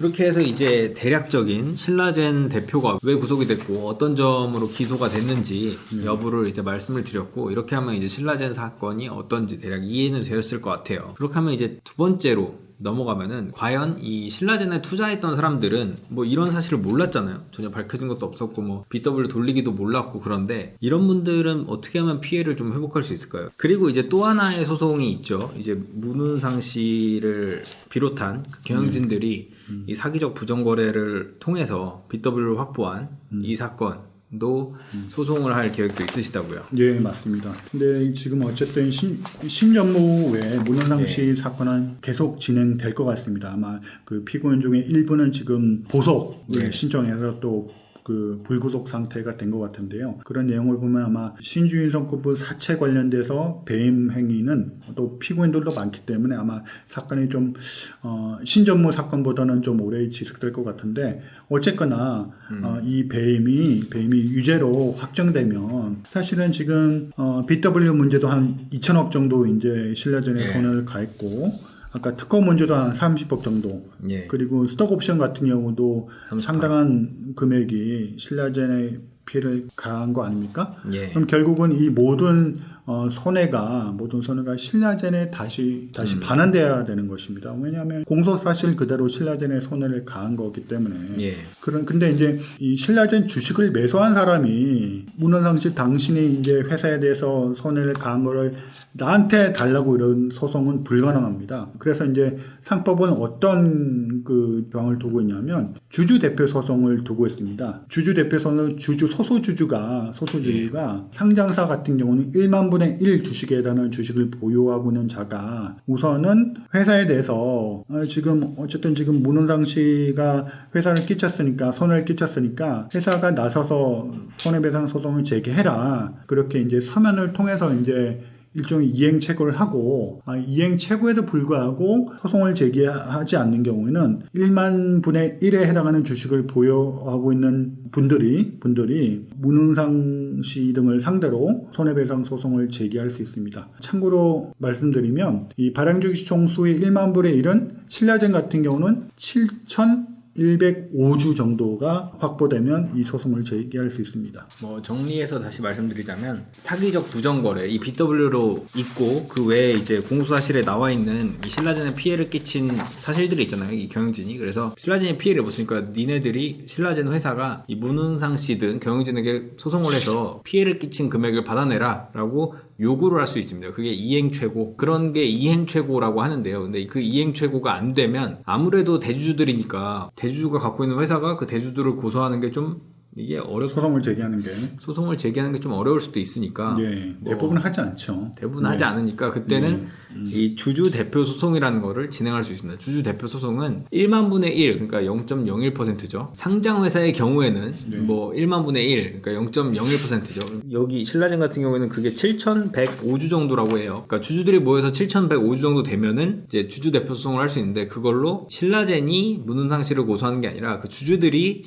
그렇게 해서 이제 대략적인 신라젠 대표가 왜 구속이 됐고 어떤 점으로 기소가 됐는지 여부를 이제 말씀을 드렸고 이렇게 하면 이제 신라젠 사건이 어떤지 대략 이해는 되었을 것 같아요. 그렇게 하면 이제 두 번째로 넘어가면은 과연 이 신라젠에 투자했던 사람들은 뭐 이런 사실을 몰랐잖아요. 전혀 밝혀진 것도 없었고 뭐 BW 돌리기도 몰랐고 그런데 이런 분들은 어떻게 하면 피해를 좀 회복할 수 있을까요? 그리고 이제 또 하나의 소송이 있죠. 이제 문은상 씨를 비롯한 그 경영진들이 이 사기적 부정 거래를 통해서 BW를 확보한 이 사건 도 소송을 할 계획도 있으시다고요. 예, 맞습니다. 근데 지금 어쨌든 신, 신전무 외 문현상 씨 사건은 계속 진행될 것 같습니다. 아마 그 피고인 중에 일부는 지금 보석을 네. 신청해서 또 그 불구속 상태가 된 것 같은데요. 그런 내용을 보면 아마 신주인 성급부 사채 관련돼서 배임 행위는 또 피고인들도 많기 때문에 아마 사건이 좀 어, 신전무 사건보다는 좀 오래 지속될 것 같은데 어쨌거나 어, 이 배임이 배임이 유죄로 확정되면 사실은 지금 어, BW 문제도 한 2천억 정도 이제 신라전에 예. 손을 가했고 아까 특허 문제도 한 30억 정도 예. 그리고 스톡 옵션 같은 경우도 38. 상당한 금액이 신라젠에 피해를 가한 거 아닙니까? 예. 그럼 결국은 이 모든 어, 손해가 모든 손해가 신라젠에 다시 다시 음. 반환돼야 되는 것입니다. 왜냐하면 공소 사실 그대로 신라젠에 손해를 가한 거기 때문에 예. 그런 근데 이제 이 신라젠 주식을 매수한 사람이 문헌상 씨 당신이 이제 회사에 대해서 손해를 가한 거를 나한테 달라고 이런 소송은 불가능합니다. 그래서 이제 상법은 어떤 그 조항을 두고 있냐면 주주 대표 소송을 두고 있습니다. 주주 대표 소송은 주주 소수 주주가 소수 주주가 상장사 같은 경우는 1만 분의 1 주식에 해당하는 주식을 보유하고 있는 자가 우선은 회사에 대해서 어, 지금 어쨌든 지금 문헌상 씨가 회사를 끼쳤으니까 손해를 끼쳤으니까 회사가 나서서 손해배상 소송을 제기해라. 그렇게 이제 서면을 통해서 이제 일종의 이행 최고를 하고 아, 이행 최고에도 불구하고 소송을 제기하지 않는 경우에는 1만 분의 1에 해당하는 주식을 보유하고 있는 분들이 분들이 문은상 씨 등을 상대로 손해배상 소송을 제기할 수 있습니다. 참고로 말씀드리면 이 발행주식 총수의 1만 분의 1은 신라젠 같은 경우는 7천 105주 정도가 확보되면 이 소송을 제기할 수 있습니다. 뭐 정리해서 다시 말씀드리자면 사기적 부정거래 이 BW로 있고 그 외에 이제 공소사실에 나와 있는 이 신라젠에 피해를 끼친 사실들이 있잖아요 이 경영진이 그래서 신라젠에 피해를 입었으니까 니네들이 신라젠 회사가 이 문은상 씨 등 경영진에게 소송을 해서 피해를 끼친 금액을 받아내라라고 요구를 할 수 있습니다. 그게 이행 최고 그런 게 이행 최고라고 하는데요. 근데 그 이행 최고가 안 되면 아무래도 대주주들이니까 대주주가 갖고 있는 회사가 그 대주주를 고소하는 게좀 이게 어렵 소송을 제기하는 게 소송을 제기하는 게 좀 어려울 수도 있으니까 예, 뭐 대부분 하지 않죠. 대부분 하지 않으니까 그때는 이 주주 대표 소송이라는 거를 진행할 수 있습니다. 주주 대표 소송은 1만 분의 1, 그러니까 0.01%죠. 상장 회사의 경우에는 네. 뭐 1만 분의 1, 그러니까 0.01%죠. 여기 신라젠 같은 경우에는 그게 7,105주 정도라고 해요. 그러니까 주주들이 모여서 7,105주 정도 되면은 이제 주주 대표 소송을 할 수 있는데 그걸로 신라젠이 씨를 고소하는 게 아니라 그 주주들이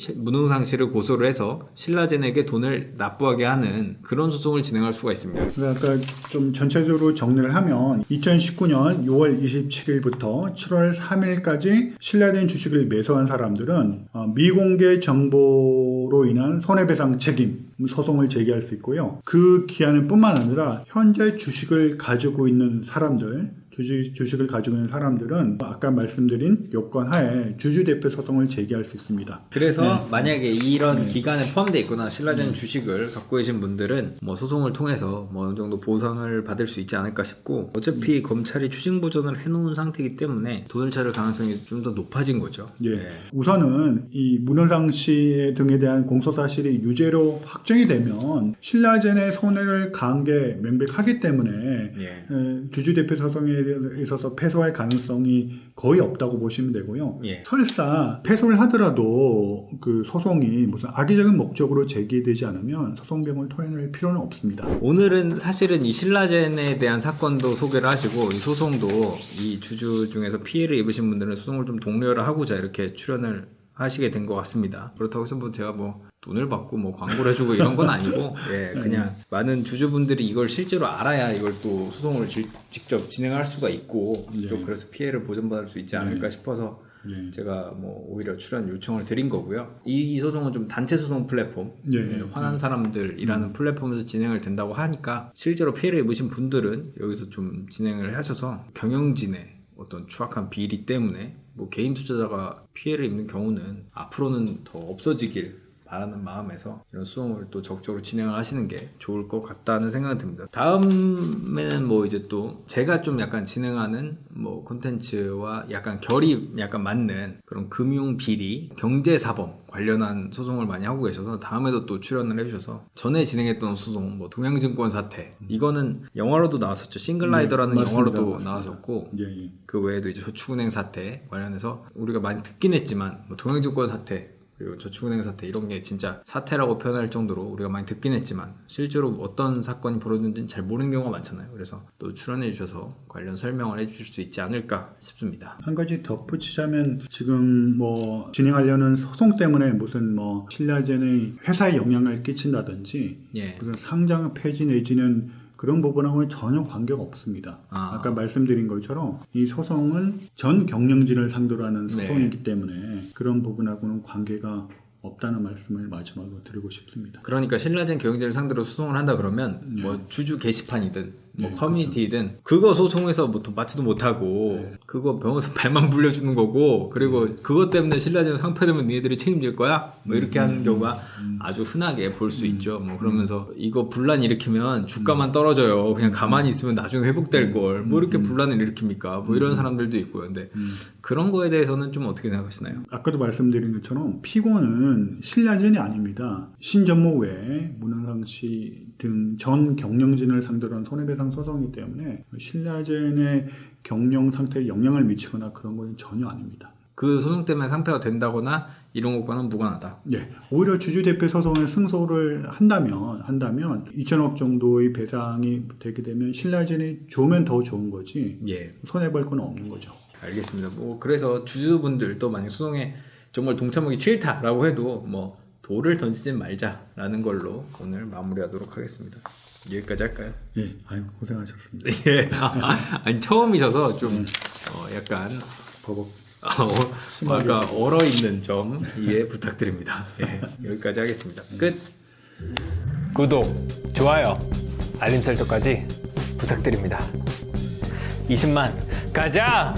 씨를 고소를 해서 신라젠에게 돈을 납부하게 하는 그런 소송을 진행할 수가 있습니다. 그러니까 좀 전체적으로 정리를 하면 2019년 6월 27일부터 7월 3일까지 신라된 주식을 매수한 사람들은 어, 미공개 정보로 인한 손해배상 책임 소송을 제기할 수 있고요. 그 기한은 뿐만 아니라 현재 주식을 가지고 있는 사람들 주식, 주식을 가지고 있는 사람들은 아까 말씀드린 요건 하에 주주 대표 소송을 제기할 수 있습니다. 그래서 만약에 이런 기간에 포함되어 있거나 신라젠 주식을 갖고 계신 분들은 뭐 소송을 통해서 뭐 어느 정도 보상을 받을 수 있지 않을까 싶고 어차피 검찰이 추징 보전을 해놓은 상태이기 때문에 돈을 찾을 가능성이 좀 더 높아진 거죠. 예. 네. 우선은 이 문현상 씨 등에 대한 공소 사실이 유죄로 확정이 되면 신라젠의 손해를 가한 게 명백하기 때문에 예. 에, 주주 대표 소송에 있어서 패소할 가능성이 거의 없다고 보시면 되고요. 예. 설사 패소를 하더라도 그 소송이 무슨 악의적인 목적으로 제기되지 않으면 소송병을 토해낼 필요는 없습니다. 오늘은 사실은 이 신라젠에 대한 사건도 소개를 하시고 이 소송도 이 주주 중에서 피해를 입으신 분들은 소송을 좀 독려를 하고자 이렇게 출연을 하시게 된 것 같습니다. 그렇다고 해서 뭐 제가 뭐 돈을 받고 뭐 광고를 해주고 이런 건 아니고 예 그냥 많은 주주분들이 이걸 실제로 알아야 이걸 또 소송을 질- 직접 진행할 수가 있고 네. 또 그래서 피해를 보전받을 수 있지 않을까 싶어서 예. 제가 뭐 오히려 출연 요청을 드린 거고요. 이, 이 소송은 좀 단체 소송 플랫폼, 예, 네, 예. 화난 사람들이라는 플랫폼에서 진행을 된다고 하니까 실제로 피해를 입으신 분들은 여기서 좀 진행을 하셔서 경영진의 어떤 추악한 비리 때문에 뭐 개인 투자자가 피해를 입는 경우는 앞으로는 더 없어지길 바라는 마음에서 이런 수송을 또 적극적으로 진행을 하시는 게 좋을 것 같다는 생각이 듭니다. 다음에는 뭐 이제 또 제가 좀 약간 진행하는 뭐 콘텐츠와 약간 결이 약간 맞는 그런 금융 비리, 경제 사범 관련한 소송을 많이 하고 계셔서 다음에도 또 출연을 해주셔서 전에 진행했던 소송, 뭐 동양증권 사태 이거는 영화로도 나왔었죠. 싱글라이더라는 네. 영화로도 맞습니다. 나왔었고 예, 예. 그 외에도 이제 저축은행 사태 관련해서 우리가 많이 듣긴 했지만 뭐 동양증권 사태 그리고 저축은행 사태 이런 게 진짜 사태라고 표현할 정도로 우리가 많이 듣긴 했지만 실제로 어떤 사건이 벌어졌는지는 잘 모르는 경우가 많잖아요. 그래서 또 출연해 주셔서 관련 설명을 해 주실 수 있지 않을까 싶습니다. 한 가지 덧붙이자면 지금 뭐 진행하려는 소송 때문에 무슨 뭐 신라젠의 회사에 영향을 끼친다든지 예. 무슨 상장 폐지 내지는 그런 부분하고는 전혀 관계가 없습니다. 아. 아. 까 말씀드린 것처럼 이 소송은 전 경영진을 상대로 하는 네. 소송이기 때문에 그런 부분하고는 관계가 없다는 말씀을 마지막으로 드리고 싶습니다. 그러니까 신라젠 경영진을 상대로 소송을 한다 그러면 네. 뭐 주주 게시판이든 뭐 네, 커뮤니티든 그거 소송해서 뭐 돈 받지도 못하고 네. 그거 변호사 발만 불려주는 거고 그리고 그것 때문에 신라젠 상패되면 니네들이 책임질 거야? 뭐 이렇게 음. 하는 경우가 아주 흔하게 볼 수 있죠. 뭐 그러면서 이거 분란 일으키면 주가만 떨어져요. 그냥 가만히 있으면 나중에 회복될 걸. 뭐 이렇게 분란을 일으킵니까? 뭐 이런 사람들도 있고요. 근데 그런 거에 대해서는 좀 어떻게 생각하시나요? 아까도 말씀드린 것처럼 피고는 신라젠이 아닙니다. 신전모 외에 문현상 씨등전 경영진을 상대로 한 손해배상 소송이기 때문에 신라젠의 경영 상태에 영향을 미치거나 그런 건 전혀 아닙니다. 그 소송 때문에 상패가 된다거나 이런 것과는 무관하다 예, 오히려 주주 대표 소송에 승소를 한다면 한다면 2천억 정도의 배상이 되게 되면 신라젠이 좋으면 더 좋은 거지 예 손해 볼 건 없는 거죠. 알겠습니다. 뭐 그래서 주주분들도 만약 소송에 정말 동참하기 싫다라고 해도 뭐 돌을 던지지 말자라는 걸로 오늘 마무리하도록 하겠습니다. 여기까지 할까요? 예, 아유 고생하셨습니다. 예. 아니 처음이셔서 좀 어, 약간 버벅 어, 아까 얼어 있는 점 이해 부탁드립니다. 예. 여기까지 하겠습니다. 끝. 구독, 좋아요, 알림 설정까지 부탁드립니다. 20만 가자!